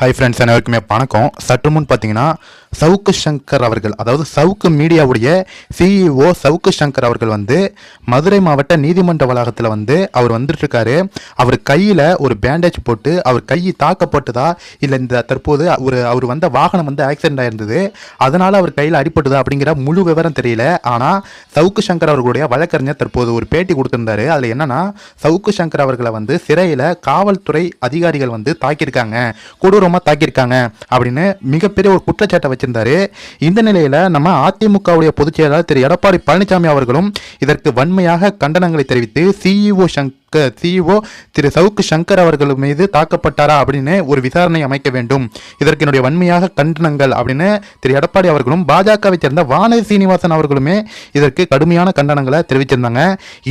Hi friends அனைவருக்குமே வணக்கம். சற்று முன் பார்த்தீங்கன்னா சவுக்கு சங்கர் அவர்கள் அதாவது சவுக்கு மீடியாவுடைய சிஇஓ சவுக்கு சங்கர் அவர்கள் வந்து மதுரை மாவட்ட நீதிமன்ற வளாகத்தில் வந்து அவர் வந்துட்டு இருக்காரு அவர் கையில் ஒரு பேண்டேஜ் போட்டு அவர் கை தாக்கப்பட்டதா இல்லை இந்த தற்போது ஒரு அவர் வந்த வாகனம் வந்து ஆக்சிடென்ட் ஆயிருந்தது அதனால் அவர் கையில் அடிபட்டுதா அப்படிங்கிற முழு விவரம் தெரியல. ஆனால் சவுக்கு சங்கர் அவர்களுடைய வழக்கறிஞர் தற்போது ஒரு பேட்டி கொடுத்துருந்தாரு. அதில் என்னன்னா சவுக்கு சங்கர் அவர்களை வந்து சிறையில் காவல்துறை அதிகாரிகள் வந்து தாக்கியிருக்காங்க கொடூரமாக தாக்கியிருக்காங்க அப்படின்னு மிகப்பெரிய ஒரு குற்றச்சாட்டை வச்சு வச்சிருந்தாரு இந்த நிலையில் நம்ம அதிமுகவுடைய பொதுச் செயலாளர் திரு எடப்பாடி பழனிசாமி அவர்களும் இதற்கு வன்மையாக கண்டனங்களை தெரிவித்து சிஇஓ சங்கர் சிஇஓ திரு சவுக்கு சங்கர் அவர்கள் மீது தாக்கப்பட்டாரா அப்படின்னு ஒரு விசாரணை அமைக்க வேண்டும். இதற்கு என்னுடைய வன்மையாக கண்டனங்கள் அப்படின்னு திரு எடப்பாடி அவர்களும் பாஜகவை சேர்ந்த வானதி சீனிவாசன் அவர்களுமே இதற்கு கடுமையான கண்டனங்களை தெரிவிச்சிருந்தாங்க.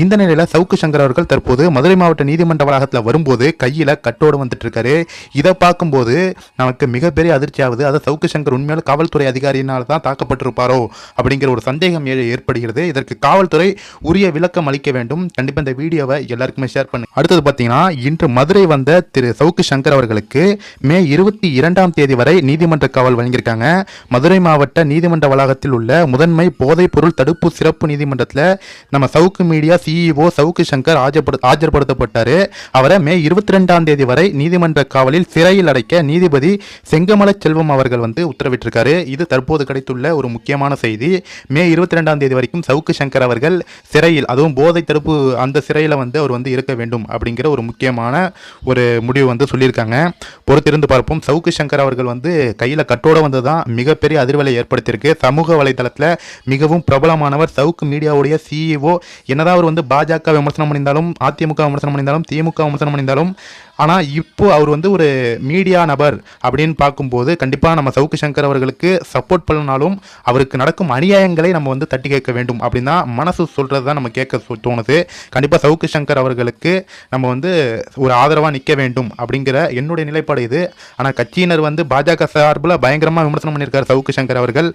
இந்த நிலையில் சவுக்கு சங்கர் அவர்கள் தற்போது மதுரை மாவட்ட நீதிமன்ற வளாகத்தில் வரும்போது கையில் கட்டோடு வந்துட்டு இருக்காரு இதை பார்க்கும்போது நமக்கு மிகப்பெரிய அதிர்ச்சி ஆகுது அதை சவுக்கு சங்கர் உண்மையில காவல்துறை அதிகாரியினால் தான் தாக்கப்பட்டிருப்பாரோ அப்படிங்கிற ஒரு சந்தேகம் ஏற்படுகிறது. இதற்கு காவல்துறை உரிய விளக்கம் அளிக்க வேண்டும். கண்டிப்பாக இந்த வீடியோவை எல்லாருக்குமே ஷேர் பண்ணு. அடுத்தது பார்த்தீங்கன்னா இன்று மதுரை வந்த திரு சவுக்கு சங்கர் அவர்களுக்கு மே இருபத்தி இரண்டாம் தேதி வரை நீதிமன்ற காவல் வழங்கியிருக்காங்க. மதுரை மாவட்ட நீதிமன்ற வளாகத்தில் உள்ள முதன்மை போதைப் பொருள் தடுப்பு சிறப்பு நீதிமன்றத்தில் நம்ம சவுக்கு மீடியா சிஇஓ சவுக்கு சங்கர் ஆஜர்படு ஆஜர்படுத்தப்பட்டார். அவரை மே இருபத்தி ரெண்டாம் தேதி வரை நீதிமன்ற காவலில் சிறையில் அடைக்க நீதிபதி செங்கமல செல்வம் அவர்கள் வந்து உத்தரவிட்டிருக்காரு. இது தற்போது கிடைத்துள்ள ஒரு முக்கியமான செய்தி. மே இருபத்தி ரெண்டாம் தேதி வரைக்கும் சவுக்கு சங்கர் அவர்கள் சிறையில் அதுவும் போதை தடுப்பு அந்த சிறையில் வந்து அவர் வந்து இருக்க வேண்டும் அப்படிங்கிற ஒரு முக்கியமான ஒரு முடிவு வந்து சொல்லியிருக்காங்க. பொறுத்திருந்து பார்ப்போம். சவுக்கு சங்கர் அவர்கள் வந்து கையில் கட்டோட வந்தது தான் மிகப்பெரிய அதிர்வலை ஏற்படுத்தியிருக்கு. சமூக வலைதளத்தில் மிகவும் பிரபலமானவர் சவுக்கு மீடியாவுடைய சிஇஓ என்னதான் அவர் வந்து பாஜக விமர்சனம் பண்ணியிருந்தாலும் அதிமுக விமர்சனம் பண்ணியிருந்தாலும் திமுக விமர்சனம் பண்ணியிருந்தாலும் ஆனால் இப்போ அவர் வந்து ஒரு மீடியா நபர் அப்படின்னு பார்க்கும்போது கண்டிப்பாக நம்ம சவுக்கு சங்கர் அவர்களுக்கு சப்போர்ட் பண்ணனாலும் அவருக்கு நடக்கும் அநியாயங்களை நம்ம வந்து தட்டி கேட்க வேண்டும் அப்படின்னு தான் மனசு சொல்கிறது தான் நம்ம கேட்க தோணுது. கண்டிப்பாக சவுக்கு சங்கர் அவர்களுக்கு நம்ம வந்து ஒரு ஆதரவாக நிற்க வேண்டும் அப்படிங்கிற என்னுடைய நிலைப்பாடு இது. ஆனால் கட்சியினர் வந்து பாஜக சார்பில் பயங்கரமாக விமர்சனம் பண்ணியிருக்காரு சவுக்கு சங்கர் அவர்கள்.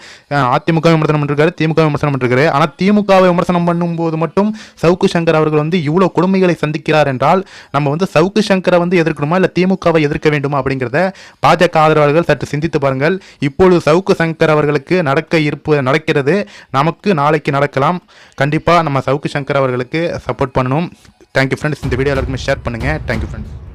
அதிமுக விமர்சனம் பண்ணிருக்காரு திமுக விமர்சனம் பண்ணிருக்காரு. ஆனால் திமுகவை விமர்சனம் பண்ணும்போது மட்டும் சவுக்கு சங்கர் அவர்கள் வந்து இவ்வளோ கொடுமைகளை சந்திக்கிறார் என்றால் நம்ம வந்து சவுக்கு சங்கரை வந்து எதிர்க்கணுமா இல்லை திமுகவை எதிர்க்க வேண்டுமா அப்படிங்கிறத பாஜக ஆதரவாளர்கள் சற்று சிந்தித்து பாருங்கள். இப்பொழுது சவுக்கு சங்கர் அவர்களுக்கு நடக்க இருப்பு நடக்கிறது. நமக்கு நாளைக்கு நடக்கலாம். கண்டிப்பாக நம்ம சவுக்கு சங்கர் அவர்களுக்கு சப்போர்ட் பண்ணணும். தேங்க்யூ ஃப்ரெண்ட்ஸ் இந்த வீடியோ எல்லாருக்குமே ஷேர் பண்ணுங்கள் தேங்க்யூ ஃப்ரெண்ட்ஸ்